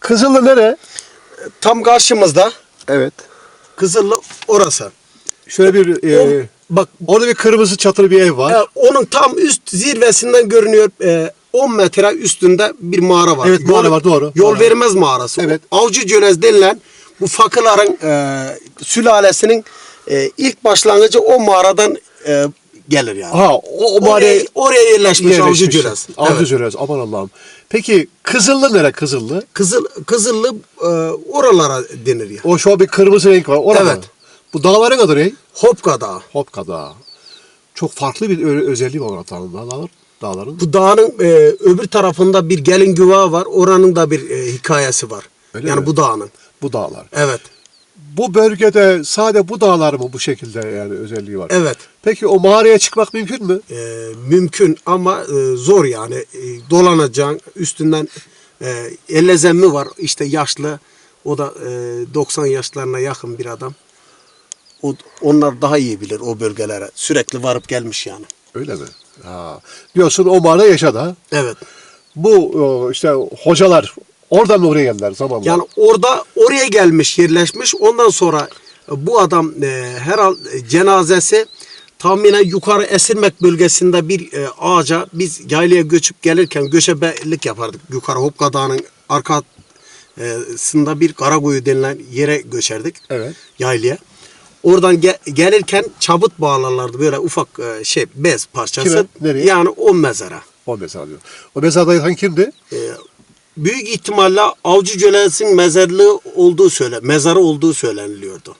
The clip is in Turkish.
Kızıllı nere? Tam karşımızda Evet. Kızıllı orası. Şöyle bir e, bak orada bir kırmızı çatılı bir ev var. e, onun tam üst zirvesinden görünüyor. e, 10 metre üstünde bir mağara var. Evet, mağara var, doğru. Yol Mağara. vermez mağarası. Evet. Avcı Cölez denilen bu fakıların e, sülalesinin e, ilk başlangıcı o mağaradan e, gelir yani. Ha, o, o oraya, mağaraya oraya yerleşmiş, Avcı yerleşmiş. Cölez. Avcı Evet. Cölez. Aman Allah'ım. Peki Kızıllı nere Kızıllı? Kızıl, Kızıllı e, oralara denir ya. O şu an bir kırmızı renk var. Orada. Evet. Bu dağların adı ne? Hopka Dağı. Hopka Dağı. Çok farklı bir özelliği var orada dağların. dağların. Bu dağın e, öbür tarafında bir gelin güvağı var. Oranın da bir e, hikayesi var. Öyle yani mi? bu dağın. Bu dağlar. Evet. Bu bölgede sadece bu dağlar mı bu şekilde yani özelliği var? Evet. Peki o mağaraya çıkmak mümkün mü? E, mümkün ama e, zor yani. E, dolanacaksın. Üstünden e, elle zemmi var. İşte yaşlı. O da e, 90 yaşlarına yakın bir adam. O, onlar daha iyi bilir o bölgelere. Sürekli varıp gelmiş yani. Öyle mi? Ha. Diyorsun o mağara yaşadı ha. Evet. Bu o, işte hocalar oradan oraya geldiler zamanla? Yani orada oraya gelmiş, yerleşmiş. Ondan sonra e, bu adam e, herhal e, cenazesi tahminen yukarı Esirmek bölgesinde bir e, ağaca biz yaylaya göçüp gelirken göçebelik yapardık. Yukarı Hopka Dağı'nın arkasında bir Karakoyu denilen yere göçerdik. Evet. Yaylaya. Oradan ge- gelirken çabut bağlarlardı böyle ufak e, şey bez parçası. Kime? Nereye? Yani o mezara. O mezar diyor. O mezarda yatan kimdi? Ee, büyük ihtimalle Avcı Cöles'in mezarlığı olduğu söyle, mezarı olduğu söyleniliyordu.